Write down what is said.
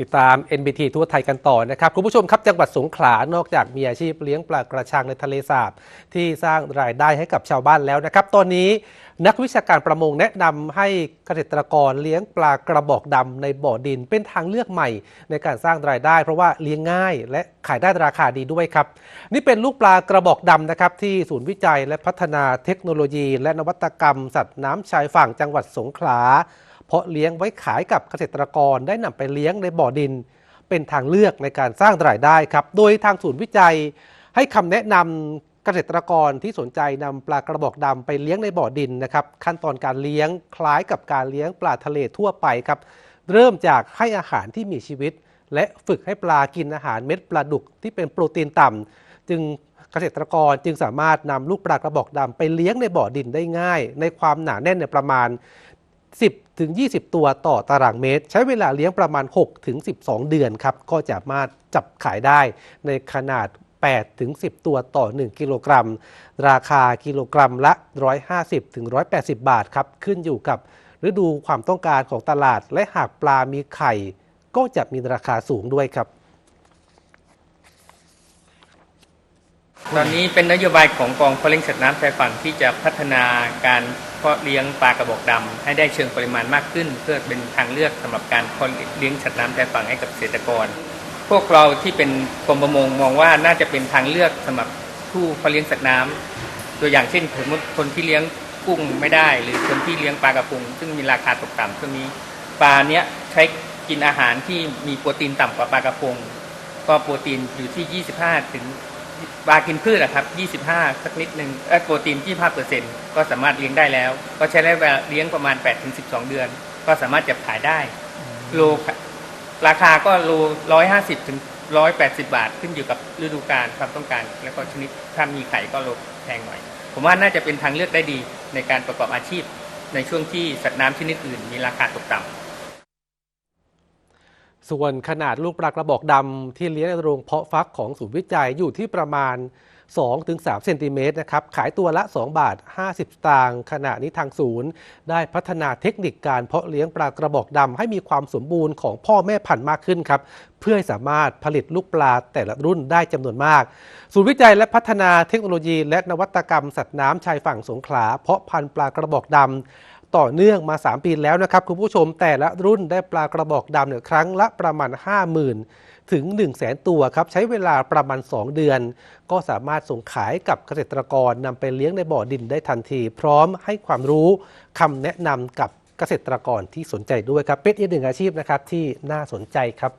ติดตาม NBT ทั่วไทยกันต่อนะครับ คุณผู้ชมครับจังหวัดสงขลานอกจากมีอาชีพเลี้ยงปลากระชังในทะเลสาบ ที่สร้างรายได้ให้กับชาวบ้านแล้วนะครับ ตอนนี้นักวิชาการประมงแนะนำให้เกษตรกรเลี้ยงปลากระบอกดำในบ่อดิน เป็นทางเลือกใหม่ในการสร้างรายได้ เพราะว่าเลี้ยงง่าย และขายได้ราคาดีด้วยครับ นี่เป็นลูกปลากระบอกดำนะครับที่ศูนย์วิจัยและพัฒนาเทคโนโลยี และนวัตกรรม สัตว์น้ำชายฝั่งจังหวัดสงขลา เพาะเลี้ยงไว้ขายกับเกษตรกรได้นำไปเลี้ยงในบ่อดิน เป็นทางเลือกในการสร้างรายได้ครับ โดยทางศูนย์วิจัย ให้คำแนะนำเกษตรกรที่สนใจนำปลากระบอกดำไปเลี้ยงในบ่อดินนะครับ ขั้นตอนการเลี้ยงคล้ายกับการเลี้ยงปลาทะเลทั่วไปครับ เริ่มจากให้อาหารที่มีชีวิต และฝึกให้ปลากินอาหารเม็ดปลาดุกที่เป็นโปรตีนต่ำจึงเกษตรกรจึงสามารถนำลูกปลากระบอกดำไปเลี้ยงในบ่อดินได้ง่าย ในความหนาแน่นเนี่ยประมาณ 10 ถึง 20 ตัวต่อตารางเมตร ใช้เวลาเลี้ยงประมาณ 6 ถึง 12 เดือนครับ ก็จะสามารถจับขายได้ในขนาด 8 ถึง 10 ตัวต่อ 1 กิโลกรัม ราคากิโลกรัมละ 150 ถึง 180 บาทครับ ขึ้นอยู่กับฤดูความต้องการของตลาด และหากปลามีไข่ ก็จะมีราคาสูงด้วยครับ ตอนนี้เป็นนโยบายของกองเพาะเลี้ยงสัตว์น้ำชายฝั่งที่จะพัฒนาการเพาะเลี้ยงปลากระบอกดำให้ได้เชิงปริมาณมากขึ้น เพื่อเป็นทางเลือกสำหรับการเพาะเลี้ยงสัตว์น้ำชายฝั่งให้กับเกษตรกร พวกเราที่เป็นกรมประมงมองว่าน่าจะเป็นทางเลือกสำหรับผู้เพาะเลี้ยงสัตว์น้ำตัวอย่างเช่นสมมติคนที่เลี้ยงกุ้งไม่ได้ หรือคนที่เลี้ยงปลากระพงซึ่งมีราคาตกต่ำช่วงนี้ปลาเนี้ยใช้กินอาหารที่มีโปรตีนต่ำกว่าปลากระพงก็โปรตีนอยู่ที่ 25ถึง ปลากินพืชอะครับ 25 สักนิดหนึ่งเออโปรตีน 25เปอร์เซ็นต์ก็สามารถเลี้ยงได้แล้ว ก็ใช้ระยะเวลาเลี้ยงประมาณ8ถึง12 เดือน ก็สามารถจับขายได้ โลราคาก็โล 150 ถึง 180 บาท ขึ้นอยู่กับฤดูกาลความต้องการ แล้วก็ชนิดถ้ามีไข่ก็โลแพงหน่อย ผมว่าน่าจะเป็นทางเลือกได้ดีในการประกอบอาชีพ ในช่วงที่สัตว์น้ำชนิดอื่น มีราคาตกต่ำ ส่วนขนาดลูกปลากระบอกดำที่เลี้ยงในโรงเพาะฟักของศูนย์วิจัยอยู่ที่ประมาณ 2-3เซนติเมตรนะครับ ขายตัวละ 2 บาท 50 สตางค์ขณะนี้ทางศูนย์ ได้พัฒนาเทคนิคการเพาะเลี้ยงปลากระบอกดำให้มีความสมบูรณ์ของพ่อแม่พันธุ์มากขึ้นครับ เพื่อให้สามารถผลิตลูกปลาแต่ละรุ่นได้จำนวนมาก ศูนย์วิจัยและพัฒนาเทคโนโลยี และนวัตกรรมสัตว์น้ำชายฝั่งสงขลาเพาะพันธุ์ปลากระบอกดำ ต่อเนื่องมา 3 ปีแล้วนะครับคุณผู้ชมแต่ละรุ่นได้ปลากระบอกดำเนี่ยครั้งละประมาณ 50,000 ถึง 1 0 0 0 0แสนตัวครับใช้เวลาประมาณ 2 เดือน ก็สามารถส่งขายกับเกษตรกรนำไปเลี้ยงในบ่อดินได้ทันที พร้อมให้ความรู้คำแนะนำกับเกษตรกรที่สนใจด้วยครับเป็นอีกหนึ่งอาชีพนะครับที่น่าสนใจครับ